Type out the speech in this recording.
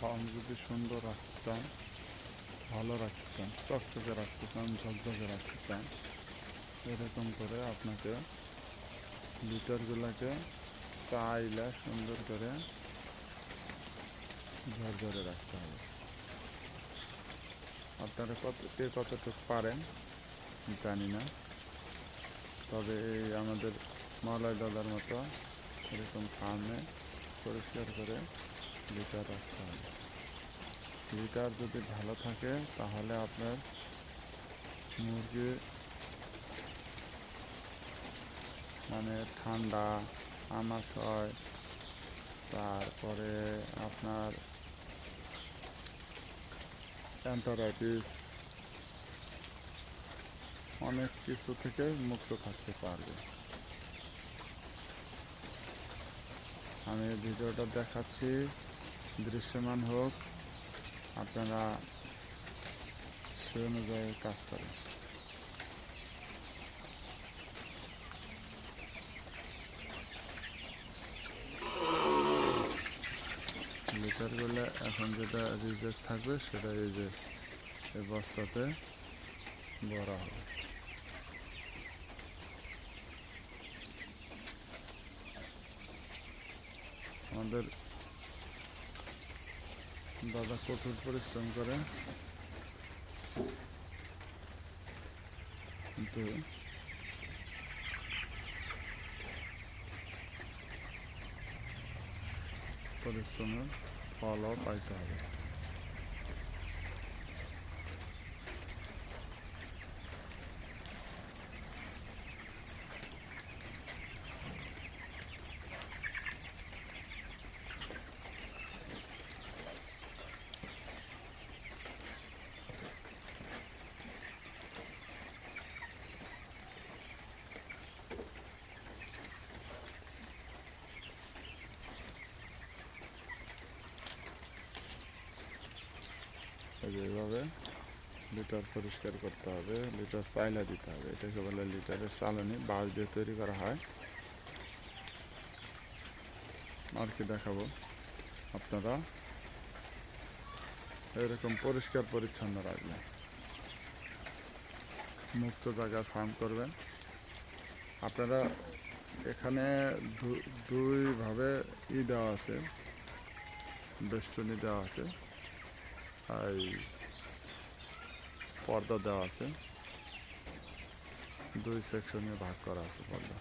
Farm যদি সুন্দর রাখতে চান ভালো রাখতে চান চকচকে রাখতে চান ঝকঝকে রাখতে চান এরকম করে আপনাকে লিটারগুলোকে চাইলে সুন্দর করে ঝরঝরে রাখতে হবে। আপনারা কত, কে কতটুকু পারেন, জানি না। তবে এই আমাদের মালয় দাদার মতো এরকম ফার্মে পরিষ্কার করে লিটার রাখতে হবে যদি ভালো থাকে, তাহলে আপনার মুরগি মানে ঠান্ডা আমাশয় তারপরে আপনার অ্যান্টারাইটিস অনেক কিছু থেকে মুক্ত থাকতে পারবে। আমি ভিডিওটা দেখাচ্ছি। দৃশ্যমান হোক, আপনারা সে অনুযায়ী কাজ করেন। লিটারগুলো এখন যেটা রিজেক্ট থাকবে, সেটা এই যে এই বস্তাতে ভরা হবে। আমাদের দাদা কঠোর পরিশ্রম করে। কিন্তু পরিশ্রমের ফলও পাইতে হবে। যে এইভাবে লিটার পরিষ্কার করতে হবে, লিটার চাইলা দিতে হবে। এটাকে বলে লিটারের চালনি, বাঁশ দিয়ে তৈরি করা হয়। আর কি দেখাবো আপনারা। এরকম পরিষ্কার পরিচ্ছন্ন রাখবেন। মুক্ত জায়গায় ফার্ম করবেন। আপনারা এখানে দুইভাবে ই দেওয়া আছে, বেষ্টনী দেওয়া আছে। এই পর্দা দেওয়া আছে। দুই সেকশনে ভাগ করা আছে পর্দা।